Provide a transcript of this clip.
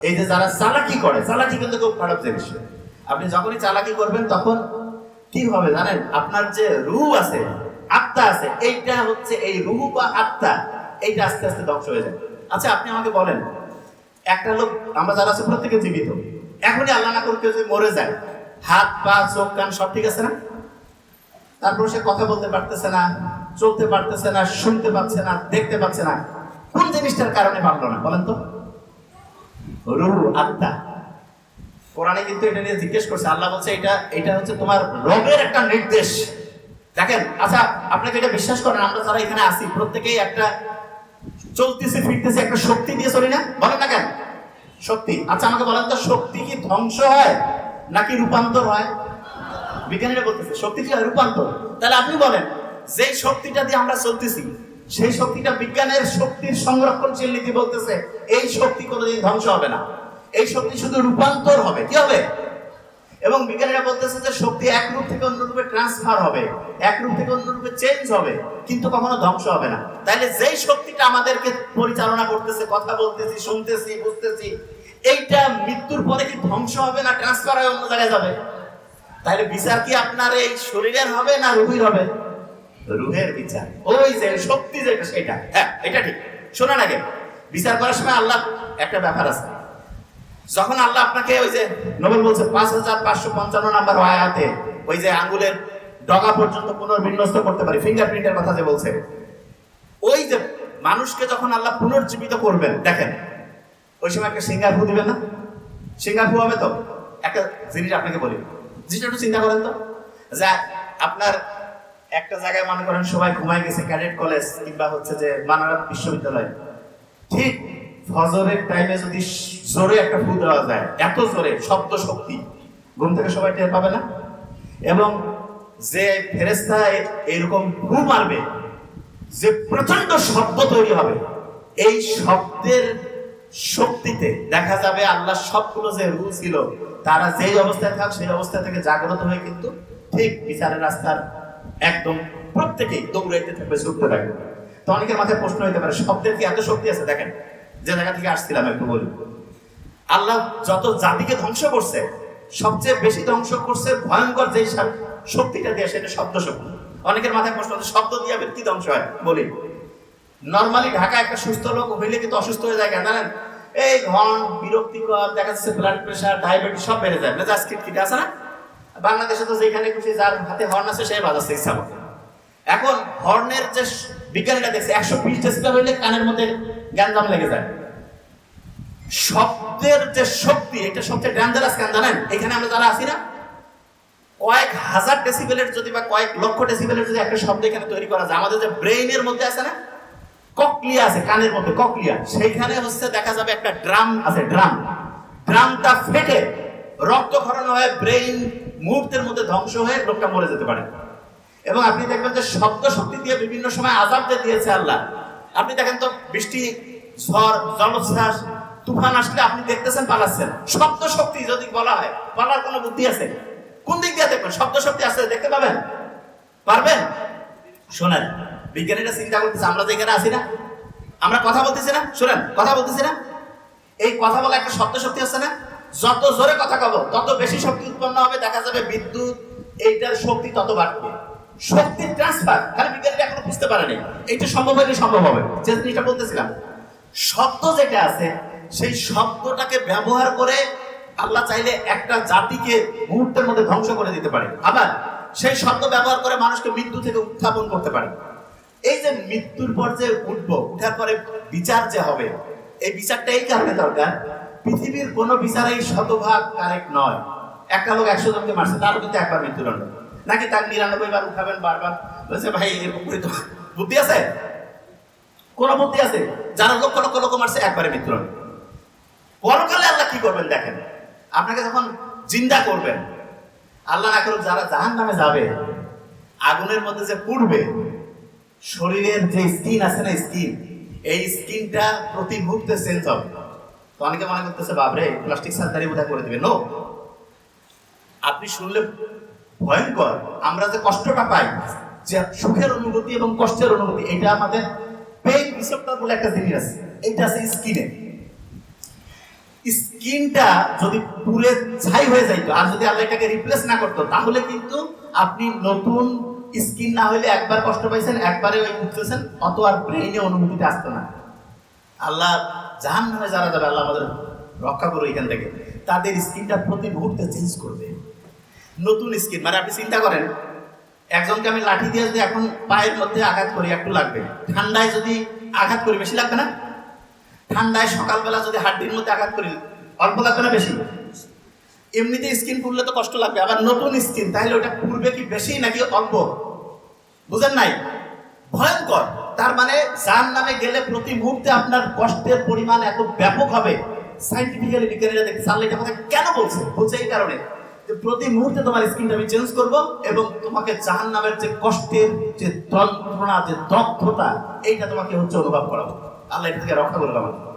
এই যে যারা চালাকি করে, চালাকি কিন্তু খুব খারাপ জিনিস। আপনি যখনই চালাকি করবেন, তখন কি হবে জানেন? আপনার যে রু আছে, আত্মা আছে, এইটা হচ্ছে এই রুহ বা আত্মা, এইটা আস্তে আস্তে ধ্বংস হয়ে যায়। আচ্ছা আপনি আমাকে বলেন, একটা লোক, আমরা যারা আছে প্রত্যেকে জীবিত। এখনই আল্লাহ না করে কেউ যদি মরে যায়, হাত, পা, চোখ, কান সব ঠিক আছে না? তারপর সে কথা বলতে পারতেছে না, চলতে পারতেছে না, শুনতে পাচ্ছে না, দেখতে পাচ্ছে না। কোন জিনিসটার কারণে পারল না? বলেন তো। রুহু আত্মা। কোরআনে কিন্তু এটা নিয়ে জিজ্ঞেস করছে, আল্লাহ বলছে এটা এটা হচ্ছে তোমার রবের একটা নির্দেশ। দেখেন আচ্ছা আপনাকে এটা বিশ্বাস করেন? আমরা যারা এখানে আছি, প্রত্যেকেই একটা চলতেছে, ফিরতেছে, একটা শক্তি দিয়ে চলি না? বলেন না কেন? শক্তি। আচ্ছা আমাকে বলেন তো, শক্তি কি ধ্বংস হয় নাকি রূপান্তর হয়? বিজ্ঞানীরা বলতেছে, শক্তি কি রূপান্তর। তাহলে আপনি বলেন, যে শক্তিটা দিয়ে আমরা চলতেছি সেই শক্তিটা বিজ্ঞানের শক্তির সংরক্ষণশীল নীতি বলতেছে, এই শক্তি কোনোদিন ধ্বংস হবে না। এই শক্তি শুধু রূপান্তর হবে। কি হবে? এবং বিজ্ঞানীরা বলতেছে যে শক্তি এক রূপ থেকে অন্য রূপে ট্রান্সফার হবে, এক রূপ থেকে অন্য রূপে চেঞ্জ হবে, কিন্তু কখনো ধ্বংস হবে না। তাইলে যেই শক্তিটা আমাদেরকে পরিচালনা করতেছে, কথা বলতেছি, শুনতেছি, বুঝতেছি, এইটা মৃত্যুর পরে কি ধ্বংস হবে না ট্রান্সফার হয়ে অন্য জায়গায় যাবে? তাহলে বিচার কি আপনার এই শরীরের হবে না রুহির হবে? রুহের বিচার। ওই যে শক্তি যেটা, সেটা। হ্যাঁ এটা ঠিক। শোনেন আগে, বিচার করার সময় আল্লাহ একটা ব্যাপার আছে। যখন আল্লাহ আপনাকে ওই যে নোবেল বলছে, পাঁচ হাজার পাঁচশো পঞ্চান্ন নাম্বার আয়াতে ওই যে আঙ্গুলের ডগা পর্যন্ত পুনর্বিন্যস্ত করতে পারি ফিঙ্গারপ্রিন্টের কথা যে বলছে, ওই যে মানুষকে যখন আল্লাহ পুনর্জীবিত করবেন, দেখেন, ওই সময় একটা সিঙ্গার ফু দিবেন না? সিঙ্গার ফু হবে তো? একটা জিনিস আপনাকে বলি। জিনিসটা একটু চিন্তা করেন তো। যা আপনার একটা জায়গায় মনে করেন সবাই ঘুমায় গেছে, ক্যাডেট কলেজ কিংবা হচ্ছে যে মানারা বিশ্ববিদ্যালয়। ঠিক ফজরের টাইমে যদি জোরে একটা ফু দেওয়া যায়, এত জোরে, শব্দ শক্তি, ঘুম থেকে সবাই টের পাবে না? এবং যে ফেরেস্তা এরকম ফু মারবে, যে প্রচণ্ড শব্দ তৈরি হবে, এই শব্দের শক্তিতে দেখা যাবে আল্লাহ সবগুলো যে রু ছিল, তারা যেই অবস্থায় থাক, সেই অবস্থা থেকে জাগ্রত হয়ে কিন্তু ঠিক বিচারের রাস্তার একদম প্রত্যেকেই দৌড়াইতে থাকবে, ছুটতে থাকবে। তো অনেকের মাথায় প্রশ্ন হইতে পারে, শব্দের কি এত শক্তি আছে? দেখেন, যে জায়গা থেকে আসছিলাম একটু বলি। আল্লাহ যত জাতিকে ধ্বংস করছে, সবচেয়ে বেশি ধ্বংস করছে ভয়ঙ্কর যে শক্তিটা দিয়ে, সেটা শব্দ শক্তি। অনেকের মাথায় প্রশ্ন হচ্ছে শব্দ দিয়ে কি ধ্বংস হয়? বলি। নর্মালি ঢাকা একটা সুস্থ লোক হইলে কিন্তু অসুস্থ হয়ে যায় জানেন? এই ঘন বিরক্তিকর, দেখা যাচ্ছে ব্লাড প্রেশার ডায়াবেটিস সব বেড়ে যায়। মেজাজ খিটখিটে আছে না? বাংলাদেশে তো যেখানে খুশি যার হাতে হর্ন আছে সেই বাজাচ্ছে, ইচ্ছা মতো। এখন হর্নের যে স- বিজ্ঞানীরা দেখছে, একশো বিশ ডেসিবেল হইলে কানের মধ্যে গ্যাঞ্জাম লেগে যায়। শব্দের যে শক্তি, এটা সবচেয়ে ডেঞ্জারাস কেন জানেন? এখানে আমরা যারা আছি না, কয়েক হাজার ডেসিবেলের যদি বা কয়েক লক্ষ ডেসিবেলের যদি একটা শব্দ এখানে তৈরি করা যায়, আমাদের যে ব্রেইনের মধ্যে আছে না, ককলিয়া আছে, কানের মধ্যে, ককলিয়া। সেইখানে হচ্ছে দেখা যাবে একটা ড্রাম আছে ড্রাম ড্রামটা ফেটে, রক্ত রক্তক্ষরণ হয় ব্রেইন মুহূর্তের মধ্যে ধ্বংস হয়ে লোকটা মরে যেতে পারে। এবং আপনি দেখবেন যে শব্দ শক্তি দিয়ে বিভিন্ন সময় আজাব দিয়েছে আল্লাহ। আপনি দেখেন তো বৃষ্টি, ঝড়, জলোচ্ছ্বাস, তুফান আসলে আপনি দেখতেছেন, পালাচ্ছেন। শব্দ শক্তি যদি বলা হয়, পালার কোনো বুদ্ধি আছে? কোন দিক দিয়ে দেখবেন? শব্দ শক্তি আছে, দেখতে পাবেন? পারবেন? শোনেন, বিজ্ঞানীরা চিন্তা করতেছে, আমরা যেখানে আছি না? আমরা কথা বলতেছি না? শোনেন, কথা বলতেছি না? এই কথা বলা একটা শব্দ শক্তি আছে না? যত জোরে কথা কব, তত বেশি শক্তি উৎপন্ন হবে, দেখা যাবে বিদ্যুৎ, এইটার শক্তি তত বাড়বে। শক্তি ট্রান্সফার খালি বিজ্ঞানীরা এখনও বুঝতে পারেনি। এইটা সম্ভব হলে সম্ভব হবে। যে জিনিসটা বলতেছিলাম, শব্দ যেটা আছে, সেই শব্দটাকে ব্যবহার করে আল্লাহ চাইলে একটা জাতিকে মুহূর্তের মধ্যে ধ্বংস করে দিতে পারে। আবার সেই শব্দ ব্যবহার করে মানুষকে মৃত্যু থেকে উত্থাপন করতে পারে। এই যে মৃত্যুর পর যে উঠবো, উঠার পরে বিচার যে হবে, এই বিচারটা এই কারণে দরকার পৃথিবীর কোনো বিচারেই শতভাগ কারেক্ট নয়। একটা লোক একশো জনকে মারছে তারও কিন্তু একবার মৃত্যুদণ্ড। নাকি তার নিরানব্বই বার উঠাবেন বারবার? বলছে, ভাই এরকম তো বুদ্ধি আছে? কোন বুদ্ধি আছে? যারা লক্ষ লক্ষ লোক মারছে, একবারে মৃত্যুদণ্ড। পরকালে আল্লাহ কি করবেন দেখেন? আপনাকে যখন জিন্দা করবেন, আল্লাহ না করুক যারা জাহান নামে যাবে, আগুনের মধ্যে যে পুড়বে, শরীরের যে স্কিন আছে না স্কিন এই স্কিনটা প্রতি মুহূর্তে চেঞ্জ হবে। তো অনেকে মনে করতেছে বাবরে প্লাস্টিক সার্জারি বোধহয় করে দিবে। নো আপনি শুনলে ভয়ঙ্কর। আমরা যে কষ্টটা পাই, যে সুখের অনুভূতি এবং কষ্টের অনুভূতি, এটা আমাদের পেইন রিসেপ্টর বলে একটা জিনিস আছে। এটা আছে স্কিনে স্কিনটা যদি পুরে ছাই হয়ে যাইতো আর যদি আল্লাহ এটাকে রিপ্লেস না করতো, তাহলে কিন্তু আপনি নতুন স্কিন না হইলে একবার কষ্ট পাইছেন, একবারে ওই উঠতেছেন, অত আর ব্রেইনে অনুভূতিটা আসতো না। আল্লাহ জাহান নামে যারা যাবে আল্লাহ আমাদের রক্ষা করো এখান থেকে, তাদের স্কিনটা প্রতি মুহূর্তে চেঞ্জ করবে। নতুন স্কিন মানে আপনি চিন্তা করেন, একজনকে আমি লাঠি দিয়ে যদি এখন পায়ের মধ্যে আঘাত করি, একটু লাগবে। ঠান্ডায় যদি আঘাত করি, বেশি লাগবে না? ঠান্ডায় সকালবেলা যদি হাড্ডির মধ্যে আঘাত করি, অল্প লাগবে না বেশি? এমনিতে স্কিন পুড়লে তো কষ্ট লাগবে, আবার নতুন স্কিন তাহলে ওটা পুড়বে কি বেশি নাকি অল্প? বুঝেন নাই? ভয়ঙ্কর। তার মানে জাহান নামে গেলে প্রতি মুহূর্তে আপনার কষ্টের পরিমাণ এত ব্যাপক হবে সাইন্টিফিক্যালি বিজ্ঞানীরা দেখতে চাল্লা এটা কেন বলছে? বলছে এই কারণে যে প্রতি মুহূর্তে তোমার স্কিনটা আমি চেঞ্জ করব এবং তোমাকে জাহান নামের যে কষ্টের যে যন্ত্রণা, যে দগ্ধতা এইটা তোমাকে হচ্ছে অনুভব করাবো। আল্লাহ এটা থেকে রক্ষা করলাম আমাকে